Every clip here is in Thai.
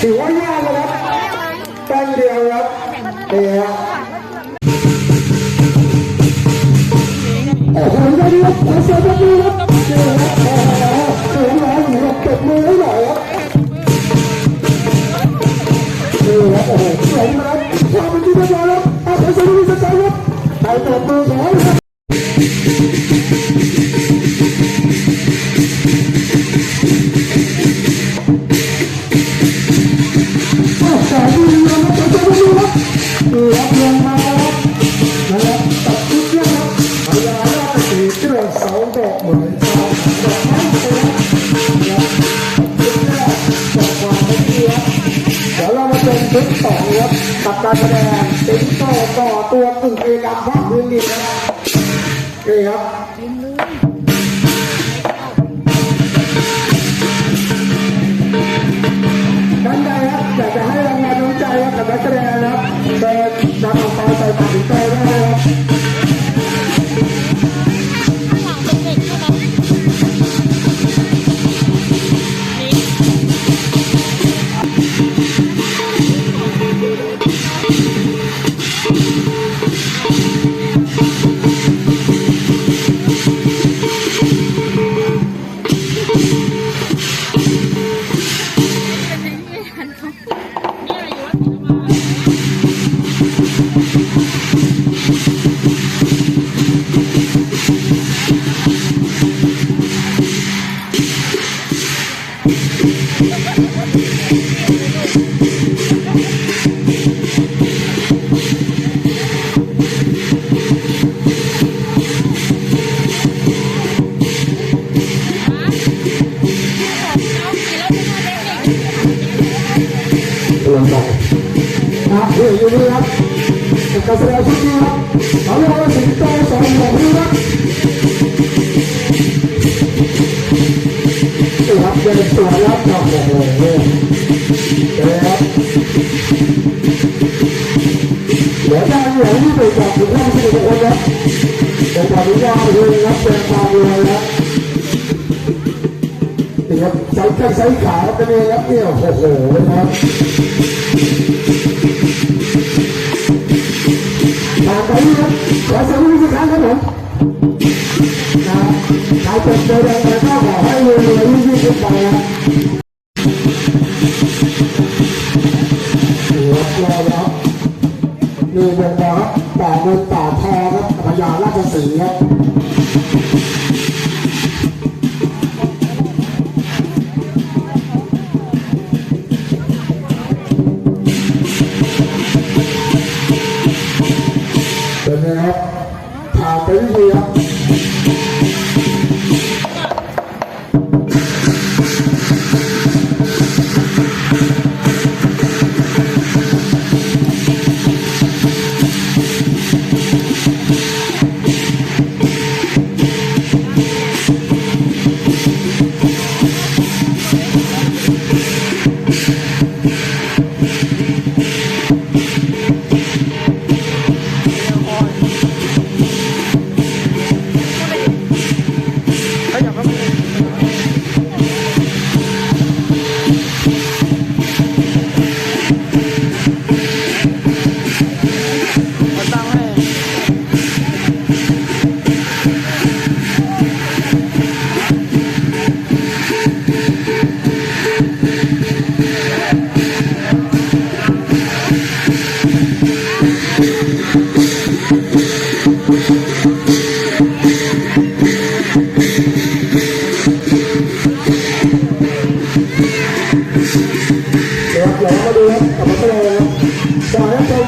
ถือว่ายากนะครับแป้งเดียวครับนี่ฮะโอ้โหได้ดีครับขอเสียงปรบมือ ไชุดสองครับกับการแสดงสิงโตต่อตัวกึ่งเอกรรมภาคพื้นดินนะครับนี่ครับ ล เยอยู่นี่ครับกาแสดงชุดนี้ครับเขาเรียกว่าสิงโตสองหัวนี่ครับนี่ครับเดินสวนรับดอกโอ้โหเดินครับเดี๋ยวได้เหลือที่ไปจับถึงท่านสิบคนครับเดี๋ยวขออนุญาตเลยครับเดินตามเลยครับนี่ครับใส่ใส่ขาเป็นเองครับเนี่ยโอ้โหนะครับ ผ่านไปนี่ครับขอเสียงวิธีการครับผมนะใครจบโดยแรงแต่ก็ขอให้รวยรวยยิ่งยิ่งขึ้นไปนะนี่ครับรอแล้วนี่วงบอครับต่เงินต่อทอครับพญาราชสีห์ครับ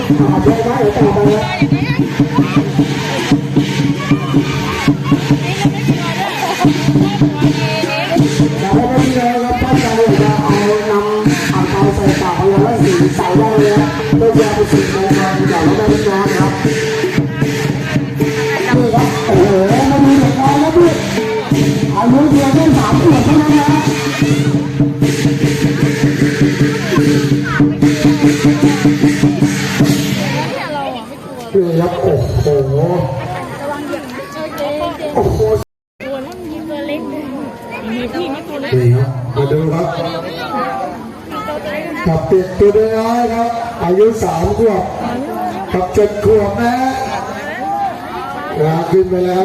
อายุเพียงแค่สามขวบเท่านะนี่ ครับมาดูครับกับเด็กตัวน้อยครับ อายุสามขวบกับเจ็ดขวบนะฮะนะขึ้นไปแล้ว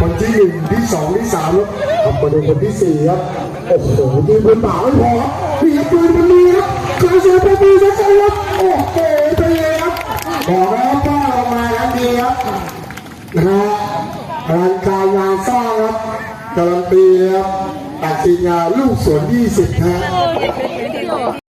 คนที่หนึ่งที่สองที่สามแล้วครับมาดูคนที่สี่ครับโอ้โหดูบนบ่าไม่พอครับนี่ครับปืนมันมีครับเคยเสียไปมีสักคนครับโอ้โหไปเลยครับบอกแล้วป้าออกมาแล้วดีครับนะฮะอลังการงานสร้างครับการันตีครับ ตักสิงาลูกสวนยี่สิบฮะ